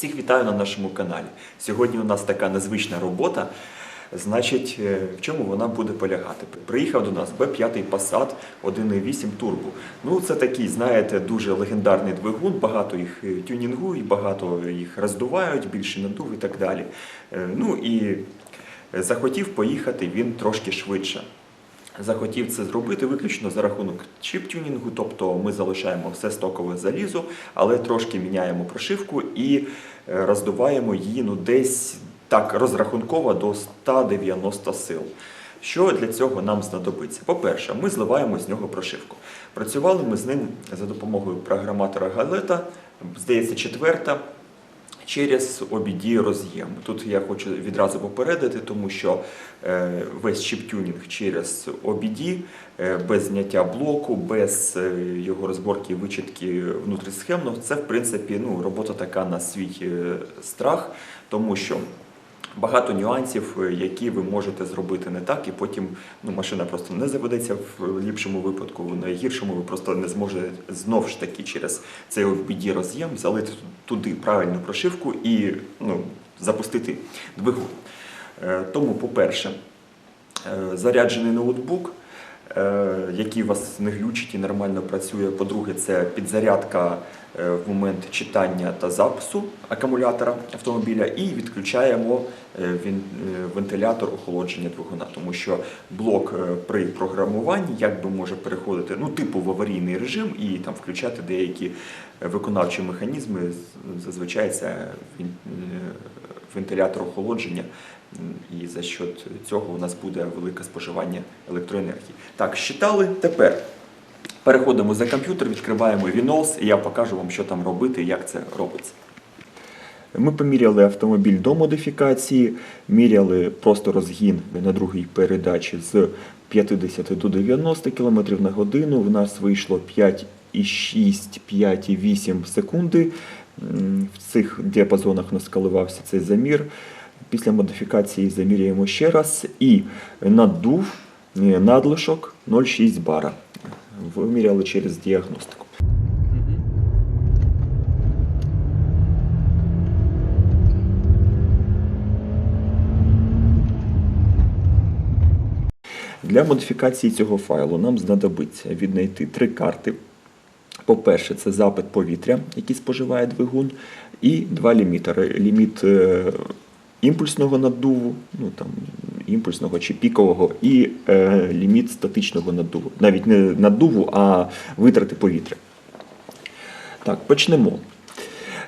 Всіх вітаю на нашому каналі. Сьогодні у нас така незвична робота. Значить, е, в чому вона буде полягати? Приїхав до нас B5 Passat 1.8 Turbo. Ну, це такий, знаєте, дуже легендарний двигун, багато їх е, тюнінгують, багато їх роздувають, більше надув і так далі. Е, Ну і захотів поїхати він трошки швидше. Захотів це зробити виключно за рахунок чіп-тюнінгу, тобто ми залишаємо все стокове залізо, але трошки міняємо прошивку і е, роздуваємо її ну, десь так розрахунково до 190 сил. Що для цього нам знадобиться? По-перше, ми зливаємо з нього прошивку. Працювали ми з ним за допомогою програматора Галета, здається, четверта через обіді роз'єм. Тут я хочу відразу попередити, тому що е, весь чіп-тюнінг через OBD, е, без зняття блоку, без е, його розборки і вичитки внутрісхемно, це в принципі ну, робота така на свій страх, тому що. Багато нюансів, е, які ви можете зробити не так, і потім ну, машина просто не заведеться в ліпшому випадку, в найгіршому ви просто не зможете знов ж таки через цей OBD роз'єм залити туди правильну прошивку і ну, запустити двигун. Е, Тому, по-перше, е, заряджений ноутбук, який вас не глючить і нормально працює. По-друге, це підзарядка е, в момент читання та запису акумулятора автомобіля, і відключаємо е, е, вентилятор охолодження двигуна, тому що блок е, при програмуванні якби може переходити ну, типу в аварійний режим і там включати деякі е, виконавчі механізми. Зазвичай це е, вентилятор охолодження. І за счет цього у нас буде велике споживання електроенергії. Так, щитали. Тепер переходимо за комп'ютер, відкриваємо Windows, і я покажу вам, що там робити, як це робиться. Ми поміряли автомобіль до модифікації, міряли просто розгін на другій передачі з 50 до 90 км на годину. В нас вийшло 5,6, 5,8 секунди. В цих діапазонах у нас коливався цей замір. Після модифікації заміряємо ще раз і надув е, надлишок 0,6 бара. Виміряли через діагностику. Для модифікації цього файлу нам знадобиться віднайти три карти. По-перше, це запит повітря, який споживає двигун, і два лімітери. Ліміт е, імпульсного наддуву, ну там імпульсного чи пікового, і е, ліміт статичного наддуву. Навіть не наддуву, а витрати повітря. Так, почнемо.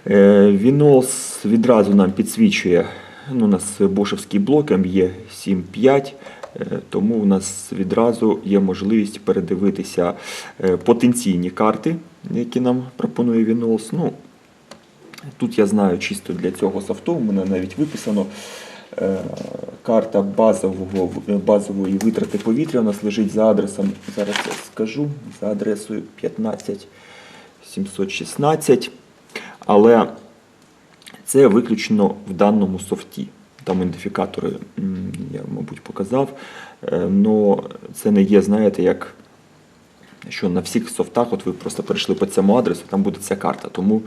Е, Вінос відразу нам підсвічує. Ну, у нас бошевський блок ME75, е, тому у нас відразу є можливість передивитися е, потенційні карти, які нам пропонує Вінос. Ну, тут я знаю чисто для цього софту, у мене навіть виписано. е, Карта базового, базової витрати повітря у нас лежить за адресом, зараз я скажу, за адресою 15716. Але це виключно в даному софті. Там ідентифікатори я, мабуть, показав. Але це не є, знаєте, як що на всіх софтах, от ви просто перейшли по цьому адресу, там буде ця карта. Тому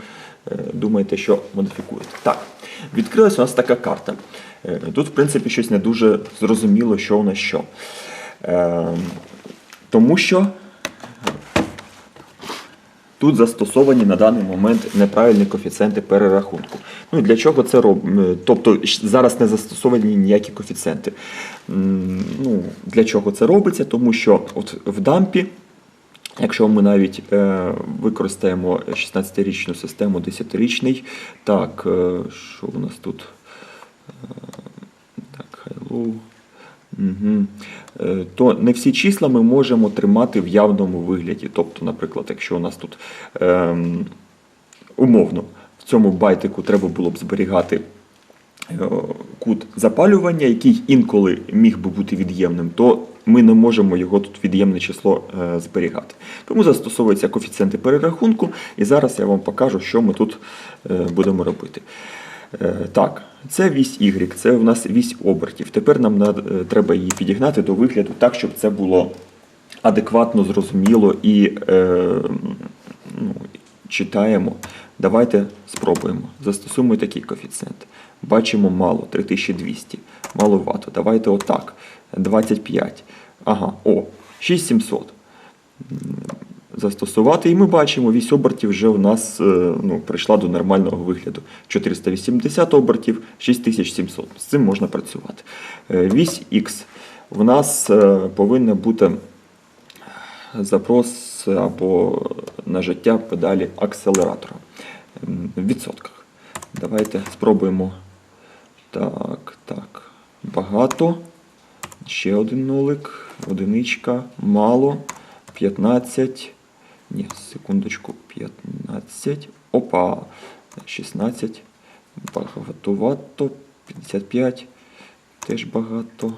е, думайте, що модифікуєте. Так, відкрилась у нас така карта. Е, Тут, в принципі, щось не дуже зрозуміло, що у нас що. Е, тому що Тут застосовані на даний момент неправильні коефіцієнти перерахунку. Ну і для чого це робимо? Тобто зараз не застосовані ніякі коефіцієнти. Ну, для чого це робиться? Тому що от в дампі, якщо ми навіть е, використаємо 16-річну систему, 10-річний, так, е, що у нас тут? Е, Так, hello. Угу. То не всі числа ми можемо тримати в явному вигляді. Тобто, наприклад, якщо у нас тут ем, умовно в цьому байтику треба було б зберігати кут запалювання, який інколи міг би бути від'ємним, то ми не можемо його тут від'ємне число е, зберігати. Тому застосовуються коефіцієнти перерахунку, і зараз я вам покажу, що ми тут е, будемо робити. Е, Так, це вісь Y, це в нас вісь обертів. Тепер нам треба її підігнати до вигляду так, щоб це було адекватно, зрозуміло і, ну, читаємо. Давайте спробуємо. Застосуємо такий коефіцієнт. Бачимо мало, 3200. Маловато. Давайте отак. 25. Ага, о, 6700 застосувати, і ми бачимо, вісь обертів вже у нас е, ну, прийшла до нормального вигляду. 480 обертів, 6700. З цим можна працювати. Е, Вісь X. В нас е, повинна бути запрос або нажиття педалі акселератора в відсотках. Давайте спробуємо. Так, так. Багато. Ще один нулик. Одиничка. Мало. 15. Ні, секундочку. 15. Опа. 16. Багатовато. 55. Теж багато.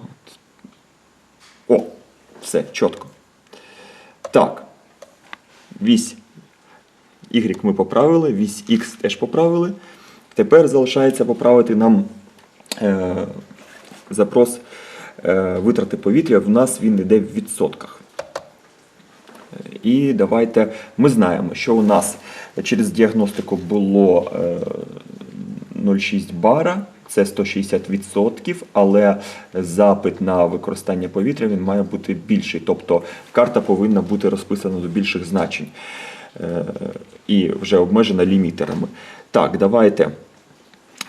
О! Все, чітко. Так. Вісь Y ми поправили, вісь X теж поправили. Тепер залишається поправити нам е, запрос е, витрати повітря. В нас він йде в відсотках. І давайте ми знаємо, що у нас через діагностику було е, 0,6 бара, це 160%, але запит на використання повітря він має бути більший. Тобто карта повинна бути розписана до більших значень е, і вже обмежена лімітерами. Так, давайте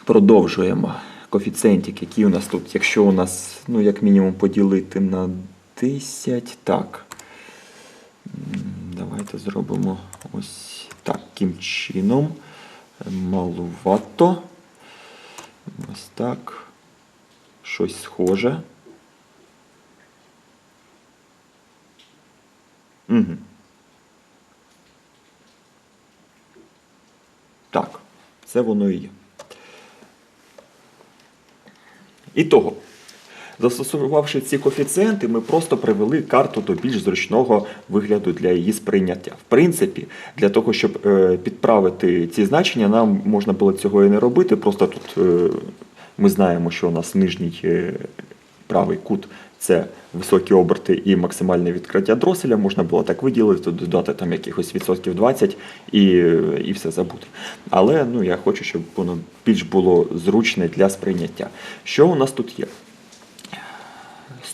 продовжуємо коефіцієнтик, який у нас тут. Якщо у нас, ну, як мінімум, поділити на 10, так. Давайте зробимо ось таким чином. Малувато. Ось так. Щось схоже. Угу. Так, це воно і є. І того, застосувавши ці коефіцієнти, ми просто привели карту до більш зручного вигляду для її сприйняття. В принципі, для того, щоб е, підправити ці значення, нам можна було цього і не робити. Просто тут е, ми знаємо, що у нас нижній е, правий кут це високі оберти і максимальне відкриття дроселя. Можна було так виділити, додати там якихось відсотків 20 і, і все забути. Але ну, я хочу, щоб воно більш було зручне для сприйняття. Що у нас тут є?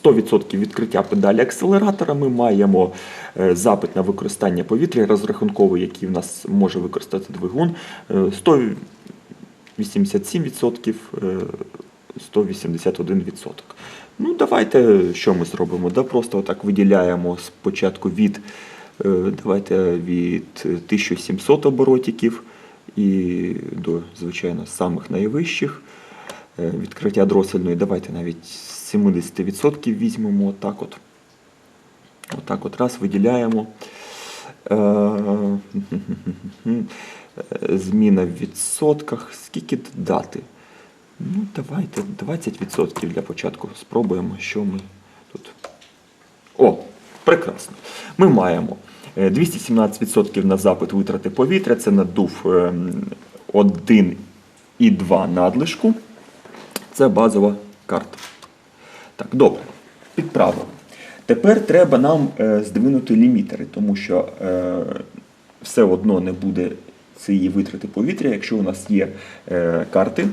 100% відкриття педалі акселератора. Ми маємо е, запит на використання повітря розрахунковий, який в нас може використати двигун. Е, 187%, е, 181%. Ну, давайте що ми зробимо? Да, просто так виділяємо спочатку від, е, давайте від 1700 оборотиків і до, звичайно, самих найвищих е, відкриття дросельної. Давайте навіть 70% візьмемо отак от. Отак от раз виділяємо. Е, Зміна в відсотках. Скільки дати? Ну, давайте 20% для початку спробуємо, що ми тут. О, прекрасно. Ми маємо е, 217% на запит витрати повітря, це надув ем, 1,2 надлишку. Це базова карта. Так, добре. Підправили. Тепер треба нам е, здвинути лімітери, тому що е, все одно не буде цієї витрати повітря, якщо у нас є е, карти,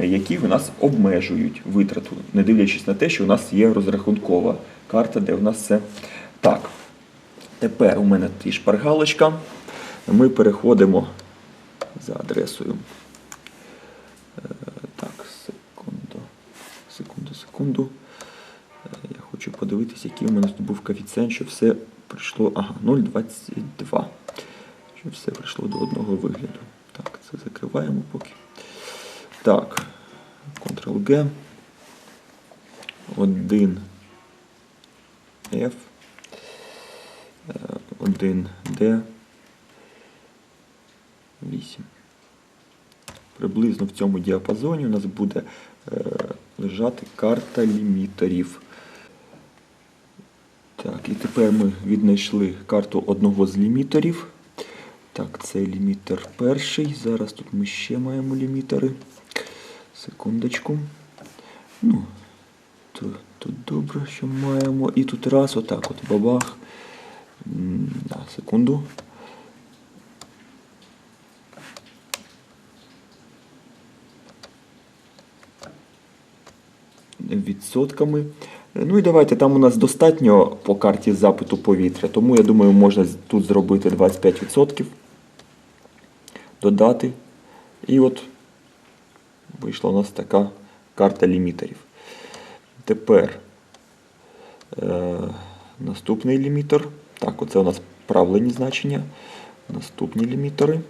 які у нас обмежують витрату, не дивлячись на те, що у нас є розрахункова карта, де у нас все так. Тепер у мене ті шпаргалочка. Ми переходимо за адресою. Так, секунду, секунду, секунду. Е, Я хочу подивитися, який у мене тут був коефіцієнт, що все прийшло. Ага, 0,22. Що все прийшло до одного вигляду. Так, це закриваємо поки. Так, Ctrl-G. 1 F. 1 D. 8. Приблизно в цьому діапазоні у нас буде е, лежати карта лімітерів. Так, і тепер ми віднайшли карту одного з лімітерів. Так, це лімітер перший. Зараз тут ми ще маємо лімітери. Секундочку. Ну, то, то добре, що маємо. І тут раз, отак от бабах. Да, секунду. Відсотками. Ну і давайте, там у нас достатньо по карті запиту повітря, тому я думаю, можна тут зробити 25%, додати. І от вийшла у нас така карта лімітерів. Тепер е, наступний лімітер. Так, оце у нас правлені значення. Наступні лімітери.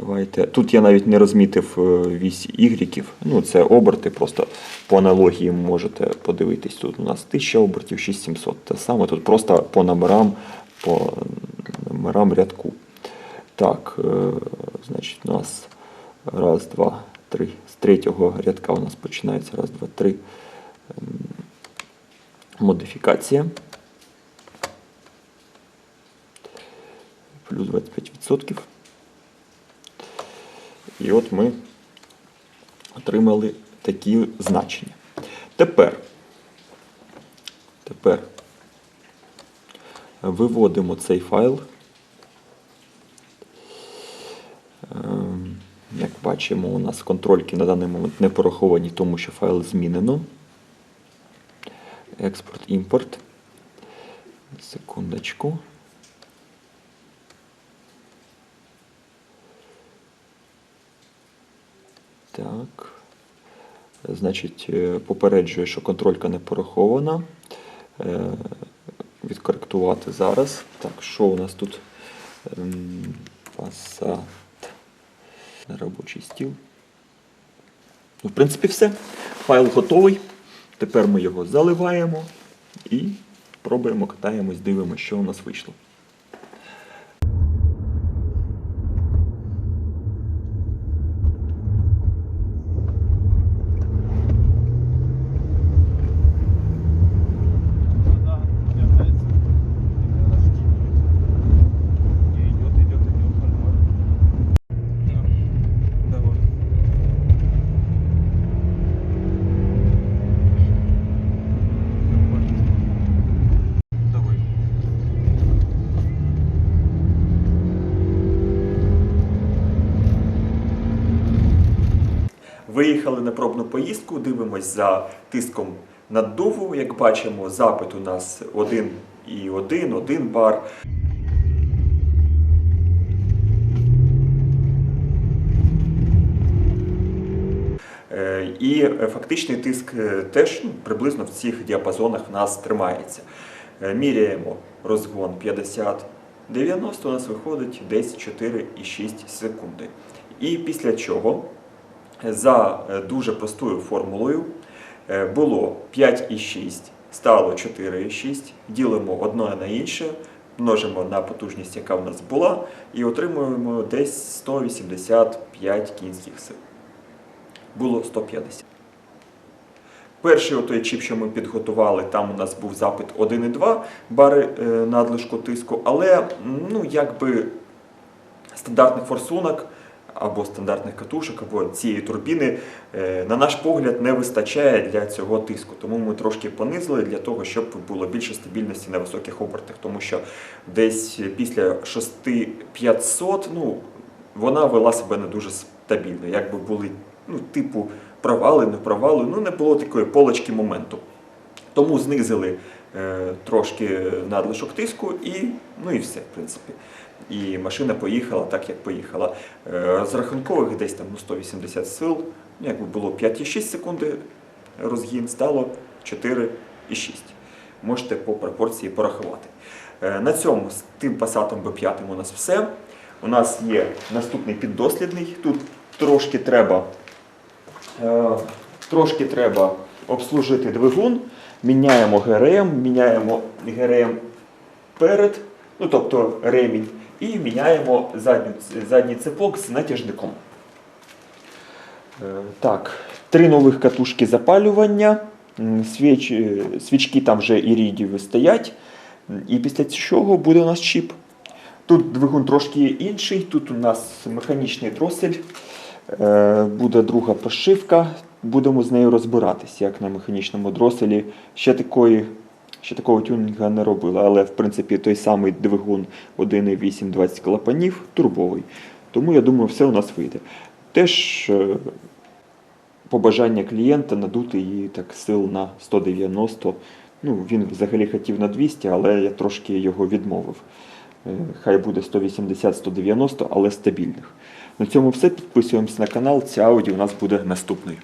Давайте. Тут я навіть не розмітив е, вісь ігріків. Ну, це оберти, просто по аналогії можете подивитись. Тут у нас 1000 обертів, 6700. Те саме тут просто по номерам, по номерам рядку. Так, е, значить, у нас раз, два, три. З третього рядка у нас починається раз, два, три. Ем, Модифікація. Плюс 25%. І от ми отримали такі значення. Тепер, тепер виводимо цей файл. Ем, Як бачимо, у нас контрольки на даний момент не пораховані, тому що файл змінено. Експорт, імпорт. Секундочку. Так. Значить, е, попереджує, що контролька не порахована. Е, Відкоректувати зараз. Так, що у нас тут? Ем, Passat. Робочий стіл. Ну, в принципі, все. Файл готовий. Тепер ми його заливаємо і пробуємо, катаємось, дивимося, що у нас вийшло. Виїхали на пробну поїздку, дивимось за тиском наддуву. Як бачимо, запит у нас 1,1, 1 бар. Е, І фактичний тиск е, теж ну, приблизно в цих діапазонах в нас тримається. Е, Міряємо розгон 50. 90 у нас виходить десь 4,6 секунди. І після чого за е, дуже простою формулою е, було 5,6, стало 4,6, ділимо одне на інше, множимо на потужність, яка в нас була, і отримуємо десь 185 кінських сил. Було 150. Перший отой чіп, що ми підготували, там у нас був запит 1,2 бари е, надлишку тиску, але ну, якби стандартних форсунок або стандартних катушок, або цієї турбіни, е, на наш погляд, не вистачає для цього тиску. Тому ми трошки понизили для того, щоб було більше стабільності на високих обертах. Тому що десь після 6500 ну, вона вела себе не дуже стабільно. Якби були ну, типу провали, не провали, ну не було такої полочки моменту. Тому знизили трошки надлишок тиску і, ну і все, в принципі. І машина поїхала так, як поїхала. Е, з рахункових десь там ну, 180 сил, ну, якби було 5,6 секунди розгін, стало 4,6. Можете по пропорції порахувати. Е, на цьому з тим пасатом B5 у нас все. У нас є наступний піддослідний. Тут трошки треба Е, Трошки треба обслужити двигун, міняємо ГРМ, міняємо ГРМ перед, ну тобто ремінь, і міняємо задню, задній цепок з натяжником. Е, Так, три нових катушки запалювання, свіч, е, свічки там вже ірідієві стоять. М, І після чого буде у нас чіп. Тут двигун трошки інший, тут у нас механічний дросель. Е, Буде друга прошивка. Будемо з нею розбиратись, як на механічному дроселі. Ще такої. Ще такого тюнінга не робили, але в принципі той самий двигун 1,8 20 клапанів турбовий. Тому я думаю, все у нас вийде. Теж е, побажання клієнта надути її так сил на 190. Ну, він взагалі хотів на 200, але я трошки його відмовив. Е, Хай буде 180-190, але стабільних. На цьому все. Підписуємось на канал. Ця ауді у нас буде наступною.